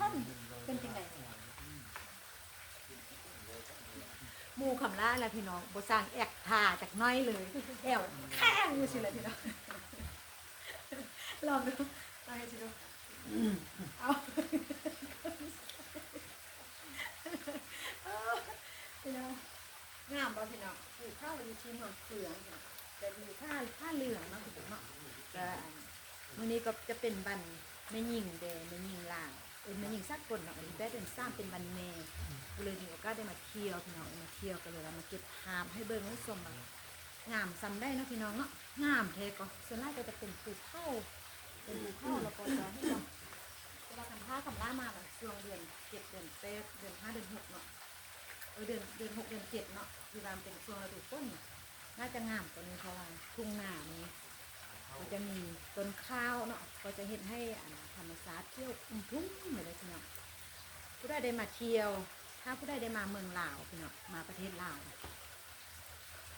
ท่อนเป็นจังไดหมูคำล่าแหละพี่น้องบ่สร้างแอกทาจากน้อยเลยแอวแข้งอยู่สิเลยพี่น้องลองดูลองให้สิดูเอาพี่น้องงามบ่พี่น้องปลูกข้าวอยู่ที่เมืองเฟืองแต่อยู่ผ้าผ้าเหลืองเนาะพี่น้องเนาะก็อันมื้อนี้ก็จะเป็นบันแม่หญิงแดงแม่หญิงลาง เอ็นแม่หญิงสักคนเนาะอันนี้แป๊เป็นสร้างเป็นบันเมก็เลยมีโอกาสได้มาเที่ยวพี่น้องมาเที่ยวกันเลยแล้วมาเก็บภาพให้เบิ่งให้ชมแบบงามซ้ำได้เนาะพี่น้องเนาะงามเทก็ส่วนมากก็จะเป็นปลูกข้าเป็นปลูกข้าแล้วก็จะให้เราเวลาทำผ้าทำล่ามาแบบช่วงเดือนเจ็ดเดือนแปดเดือนห้าเดือนหกเนาะเออเดือนเดือนหกเดือนเจ็ดเนาะเวลามเป็นช่วงฤดูต้นน่ะน่าจะงามกว่านี้เพราะว่าทุ่งนานี้ ก็จะมีต้นข้าวเนาะก็จะเห็นให้ธรรมชาติเที่ยวอุ้มทุ่งเหมือนเลยพี่น้องผู้ใดได้มาเที่ยว ถ้าผู้ใดได้มาเมืองลาวพี่น้องมาประเทศลาว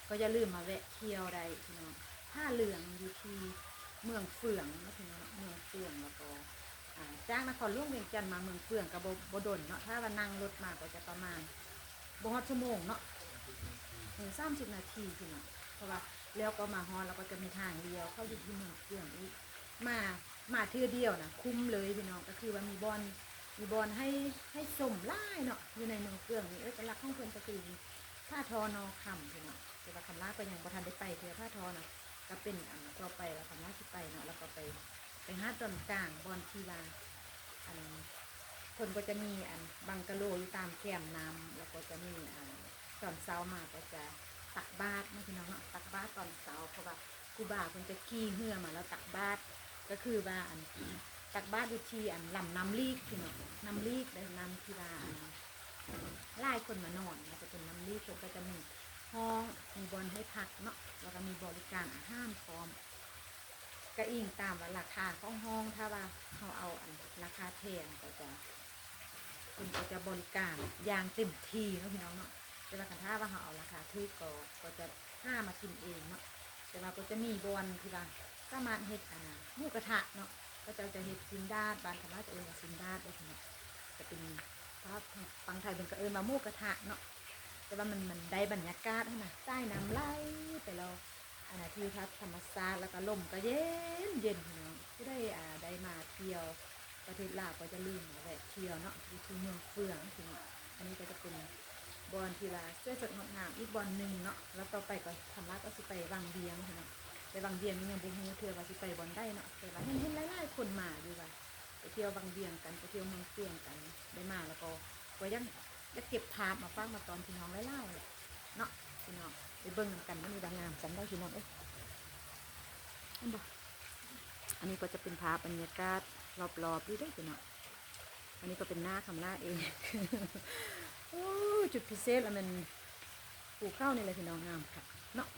ก็อย่าลืมมาแวะเที่ยวได้พี่น้องผ้าเหลืองอยู่ที่เมืองเฟืองนะพี่น้องเมืองเฟืองแล้วก็จ้างนครหลวงเวียงจันทน์มาเมืองเฟืองกับบบบดนเนาะถ้าว่านั่งรถมาก็จะประมาณบฮอดชั่วโมงเนาะถึงสามสิบนาทีพี่เนาะเพ ราะว่าแล้วก็มาฮอดแล้วก็จะมีทางเดียว เข้าอยู่ที่เมืองเฟืองอีกมามาเทือเดียวนะคุ้มเลยพี่น้องก็คือว่ามีบอลมีบอลให้ให้สมไล่เนาะอยู่ในเมืองเฟืองนี่เอกลักษณ์ของเพิ่นก็คือผ้าทอนอคำพี่เนาะแต่ว่าคำลาก็ยังบ่ทันได้ไปเทื่อผ้าทอนะก็เป็นอันต่อไปแล้วคำลาที่ไปเนาะแล้วก็ไปไปหาตอนกลางบอนทีลาอันคนก็จะมีอันบังกะโลอยู่ตามแคมน้ำแล้วก็จะมีอันตอนเช้ามาก็จะ ตักบาตรนะพี่น้องเนาะตักบาตรตอนเช้าเพราะว่าครูบาคนจะขี่เหือมาแล้วตักบาตรก็คือว่าอันตักบาตรอยู่ที่อันลำน้ำลีกพี่น้องน้ำลีกได้น้ำทีลาอันไล่คนมานอนนะจะเป็นน้ำลีกก็จะมีห้องมีบอลให้พักเนาะแล้วก็มีบริการอาหารพร้อมก็อิงตามว่าราคาของห้องถ้าว่าเขาเอาอันราคาแพงก็จะคุณก็จะบริการอย่างเต็มที่นะพี่น้องเนาะ ว่าคันถ้าว่าเขาเอาราคาถูกก็ก็จะห้ามากินเองเนาะแต่ว่าก็จะมีบอลที่ว่าสามารถเฮ็ดอันะหมูกระทะเนาะก็จะจะเฮ็ดซินดาดบานธรรมะจะเอิ้นว่าซินดาดได้ทีเนาะจะเป็นภาพฟังไทยเป็นก็เอิ้นมาหมูกระทะเนาะแต่ว่ามันมันได้บรรยากาศนะใต้น้ำไหลไปเราอันนั้นที่ทัศธรรมศาสตร์แล้วก็ลมก็เย็นเย็นพี่น้องที่ได้อ่าได้มาเที่ยวประเทศลาวก็จะลืมแวะเที่ยวเนาะที่เมืองเฟืองพี่น้องอันนี้ก็จะเป็น บอลทีลาเสื้อสดงดงามอีกบอลหนึ่งเนาะแล้วต่อไปก็ทำรักก็สิไปวังเบียงพี่น้องไปวังเบียงนี่ยังบุ้งเทือว่าสิไปบอลได้เนาะแต่ว่าเห็นเห็นหลายๆคนมาอยู่ว่าไปเที่ยววังเบียงกันไปเที่ยวเมืองเฟืองกันได้มาแล้วก็ก็ยังจะเก็บภาพมาฟังมาตอนพี่น้องไล่ๆแหละเนาะพี่น้องไปเบิ่งกันว่ามีบางงามจำได้พี่น้องเอ้ยอันบอันนี้ก็จะเป็นภาพบรรยากาศรอบๆอยู่ได้พี่เนาะอันนี้ก็เป็นหน้าคำล่าเอง จุดพิเศษแล้วมันปลูกข้าวนี่แหละพี่น้องงามค่ะเนาะ